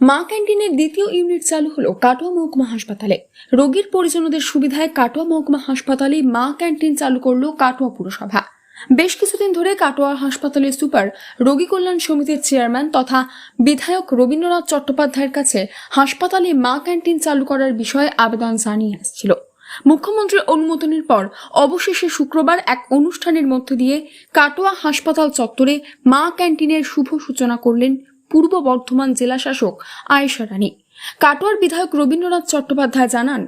মা ক্যান্টিনের দ্বিতীয় ইউনিট চালু হলো কাটোয়া মহকুমা হাসপাতালে। রোগীর পরিজনদের সুবিধায় কাটোয়া মহকুমা হাসপাতালে মা ক্যান্টিন চালু করল কাটোয়া পুরসভা। বেশ কিছুদিন ধরে কাটোয়া হাসপাতালের সুপার রোগী কল্যাণ সমিতির চেয়ারম্যান তথা বিধায়ক রবীন্দ্রনাথ চট্টোপাধ্যায়ের কাছে হাসপাতালে মা ক্যান্টিন চালু করার বিষয়ে আবেদন জানিয়ে আসছিল। মুখ্যমন্ত্রীর অনুমোদনের পর অবশেষে শুক্রবার এক অনুষ্ঠানের মধ্য দিয়ে কাটোয়া হাসপাতাল চত্বরে মা ক্যান্টিনের শুভ সূচনা করলেন পূর্ব বর্ধমান জেলা শাসক আয়েশা রানী। কাটোয়ার বিধায়ক রবীন্দ্রনাথ চট্টোপাধ্যায় জানান,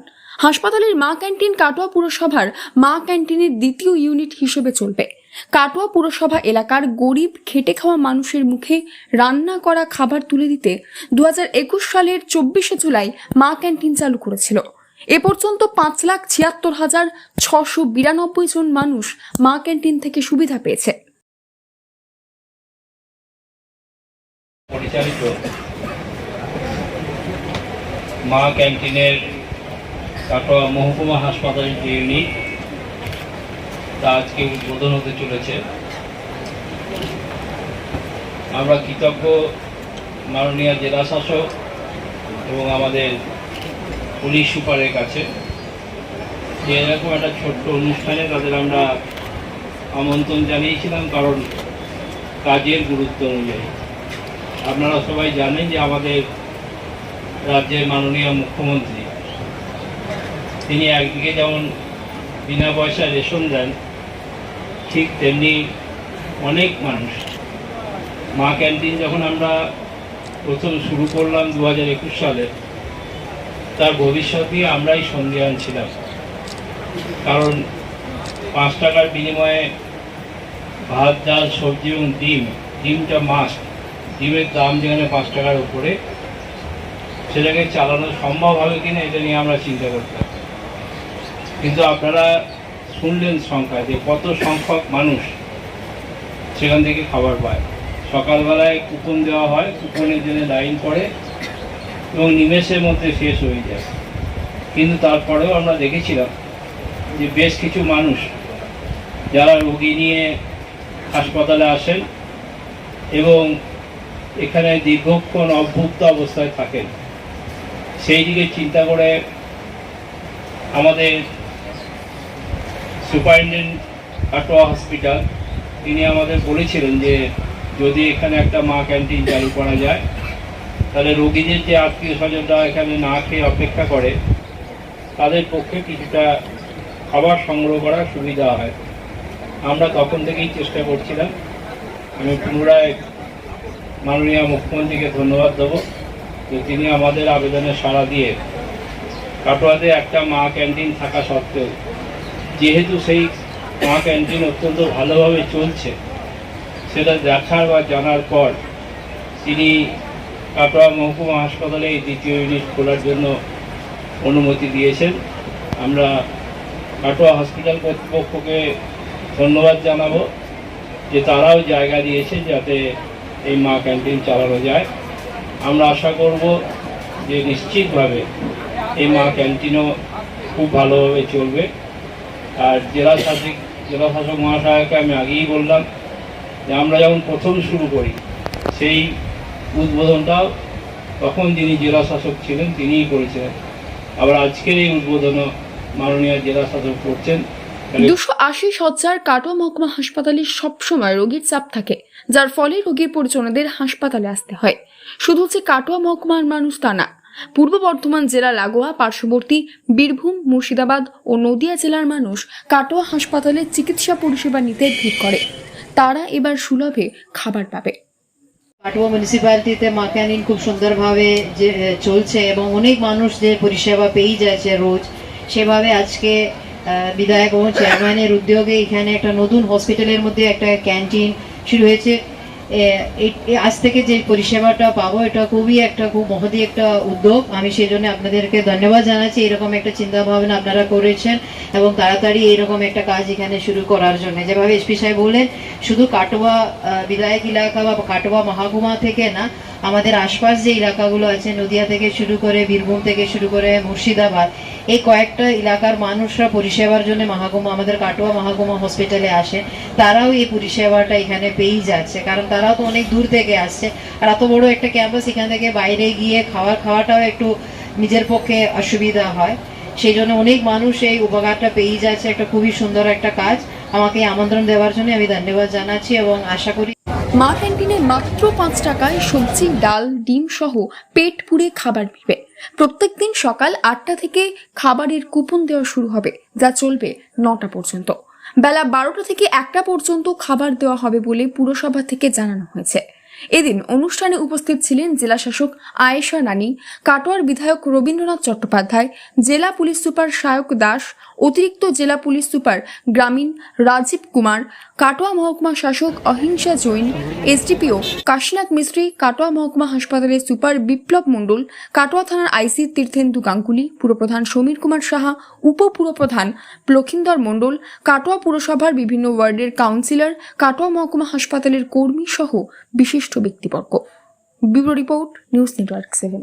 হাসপাতালের মা ক্যান্টিন কাটোয়া পুরসভার মা ক্যান্টিনের দ্বিতীয় ইউনিট হিসেবে চলবে। কাটোয়া পুরসভা এলাকার গরিব, খেটে খাওয়া মানুষের মুখে রান্না করা খাবার তুলে দিতে দু হাজার একুশ সালের চব্বিশে জুলাই মা ক্যান্টিন চালু করেছিল। এ পর্যন্ত পাঁচ লাখ ছিয়াত্তর হাজার ছশো বিরানব্বই জন মানুষ মা ক্যান্টিন থেকে সুবিধা পেয়েছে। পরিচালিত মা ক্যান্টিনের কাটোয়া মহকুমা হাসপাতালের যে ইউনিট তা আজকে উদ্বোধন হতে চলেছে। আমরা কৃতজ্ঞ মাননীয় জেলা শাসক এবং আমাদের পুলিশ সুপারের কাছে যে এরকম একটা ছোট্ট অনুষ্ঠানে তাদের আমরা আমন্ত্রণ জানিয়েছিলাম, কারণ কাজের গুরুত্ব অনুযায়ী। আপনারা সবাই জানেন যে আমাদের রাজ্যের মাননীয় মুখ্যমন্ত্রী, তিনি একদিকে যেমন বিনা পয়সায় রেশন দেন, ঠিক তেমনি অনেক মানুষ। মা ক্যান্টিন যখন আমরা প্রথম শুরু করলাম দু হাজার একুশ সালে, তার ভবিষ্যৎ নিয়ে আমরাই সন্দেহান ছিলাম। কারণ পাঁচ টাকার বিনিময়ে ভাত, ডাল, সবজি এবং ডিম, ডিমটা মাস্ট ডিমের দাম যেখানে পাঁচ টাকার উপরে, সেটাকে চালানো সম্ভব হবে কিনা এটা নিয়ে আমরা চিন্তা করতাম কিন্তু আপনারা শুনলেন সংখ্যা, যে কত সংখ্যক মানুষ সেখান থেকে খাবার পায়। সকালবেলায় কুপন দেওয়া হয়, কুপনের জন্য লাইন পড়ে এবং নিমেষের মধ্যে শেষ হয়ে যায়। কিন্তু তারপরেও আমরা দেখেছিলাম যে বেশ কিছু মানুষ যারা রোগী নিয়ে হাসপাতালে আসেন এবং এখানে দীর্ঘক্ষণ অভ্যুক্ত অবস্থায় থাকেন। সেই দিকে চিন্তা করে আমাদের সুপারিনটেন্ডেন্ট কাটোয়া হসপিটাল, তিনি আমাদের বলেছিলেন যে যদি এখানে একটা মা ক্যান্টিন চালু করা যায়, তাহলে রোগীদের যে আত্মীয় স্বজনরা এখানে না খেয়ে অপেক্ষা করে, তাদের পক্ষে কিছুটা খাবার সংগ্রহ করার সুবিধা হয়। আমরা তখন থেকেই চেষ্টা করছিলাম। আমি পুনরায় মাননীয় মুখ্যমন্ত্রীকে ধন্যবাদ দেবো যে তিনি আমাদের আবেদনে সাড়া দিয়ে কাটোয়াতে একটা মা ক্যান্টিন থাকা সত্ত্বেও, যেহেতু সেই মা ক্যান্টিন অত্যন্ত ভালোভাবে চলছে, সেটা দেখার বা জানার পর তিনি কাটোয়া মহকুমা হাসপাতালে এই দ্বিতীয় ইউনিট খোলার জন্য অনুমতি দিয়েছেন। আমরা কাটোয়া হসপিটাল কর্তৃপক্ষকে ধন্যবাদ জানাব যে তারাও জায়গা দিয়েছে যাতে এই মা ক্যান্টিন চালানো যায়। আমরা আশা করব যে নিশ্চিতভাবে এই মা ক্যান্টিনও খুব ভালোভাবে চলবে। আর জেলা শাসক জেলা শাসক মহাশয়কে আমি আগেই বললাম যে আমরা যখন প্রথম শুরু করি, সেই উদ্বোধনটাও তখন যিনি জেলা শাসক ছিলেন তিনিই করেছিলেন। আবার আজকের এই উদ্বোধনও মাননীয় জেলা শাসক করছেন। দুশো আশি সজ্জার কাটোয়া মহকুমা হাসপাতালে সবসময় রোগীর চাপ থাকে যার ফলে রোগীর পরিজনদের হাসপাতালে আসতে হয়। শুধু যে কাটোয়া মহকুমার মানুষ তা না পূর্ব বর্ধমান জেলা লাগোয়া পার্শ্ববর্তী বীরভূম মুর্শিদাবাদ ও নদিয়া জেলার মানুষ কাটোয়া হাসপাতালে চিকিৎসা পরিষেবা নিতে ভিড় করে। তারা এবার সুলভে খাবার পাবে। কাটোয়া মিউনিসিপ্যালিটিতে মা ক্যানিন খুব সুন্দরভাবে যে চলছে এবং অনেক মানুষ যে পরিষেবা পেয়েই যাচ্ছে রোজ সেভাবে আজকে বিধায়ক এবং চেয়ারম্যানের উদ্যোগে এখানে একটা নতুন হসপিটালের মধ্যে একটা ক্যান্টিন শুরু হয়েছে। আজ থেকে যে পরিষেবাটা পাবো, এটা খুবই একটা, খুব মহতি একটা উদ্যোগ। আমি সেই জন্য আপনাদেরকে ধন্যবাদ জানাচ্ছি। এরকম একটা চিন্তা ভাবনা আপনারা করেছেন এবং তাড়াতাড়ি এরকম একটা কাজ এখানে শুরু করার জন্য। যেভাবে এসপি সাহেব বললেন, শুধু কাটোয়া বিধায়ক এলাকা বা কাটোয়া মহাকুমা থেকে না আমাদের আশপাশ যে এলাকাগুলো আছে, নদিয়া থেকে শুরু করে বীরভূম থেকে শুরু করে মুর্শিদাবাদ, এই কয়েকটা এলাকার মানুষরা পরিষেবার জন্য মহাকুমা, আমাদের কাটোয়া মহাকুমা হসপিটালে আসে। তারাও এই পরিষেবাটা এখানে পেয়েই যাচ্ছে। কারণ তারাও তো অনেক দূর থেকে আসছে। আর এত বড় একটা ক্যাম্পাস এখান থেকে বাইরে গিয়ে খাওয়ার খাওয়াটাও একটু নিজের পক্ষে অসুবিধা হয়। সেই জন্য অনেক মানুষ এই উপকারটা পেয়েই যাচ্ছে। একটা খুবই সুন্দর একটা কাজ। আমাকে আমন্ত্রণ দেওয়ার জন্য আমি ধন্যবাদ জানাচ্ছি এবং আশা করি মা ক্যান্টিনে মাত্র পাঁচ টাকায় সবজি, ডাল, ডিম সহ পেট পুড়ে খাবার মিলবে। প্রত্যেকদিন সকাল আটটা থেকে খাবারের কুপন দেওয়া শুরু হবে, যা চলবে নটা পর্যন্ত। বেলা বারোটা থেকে একটা পর্যন্ত খাবার দেওয়া হবে বলে পুরসভা থেকে জানানো হয়েছে। এদিন অনুষ্ঠানে উপস্থিত ছিলেন জেলা শাসক আয়েশা নানি কাটোয়ার বিধায়ক রবীন্দ্রনাথ চট্টোপাধ্যায়, জেলা পুলিশ সুপার সায়ক দাস, অতিরিক্ত জেলা পুলিশ সুপার গ্রামীণ রাজীব কুমার কাটোয়া মহকুমা শাসক অহিংসা জৈন, এসডিপিও কাশীনাথ মিস্ত্রি, কাটোয়া মহকুমা হাসপাতালের সুপার বিপ্লব মণ্ডল, কাটোয়া থানার আইসি তীর্থেন্দু গাঙ্গুলি, পুরপ্রধান সমীর কুমার সাহা, উপপুরপ্রধান লক্ষিন্দর মণ্ডল, কাটোয়া পুরসভার বিভিন্ন ওয়ার্ডের কাউন্সিলর, কাটোয়া মহকুমা হাসপাতালের কর্মী সহ বিশিষ্ট ব্যক্তিবর্গ। Bureau report, news network seven.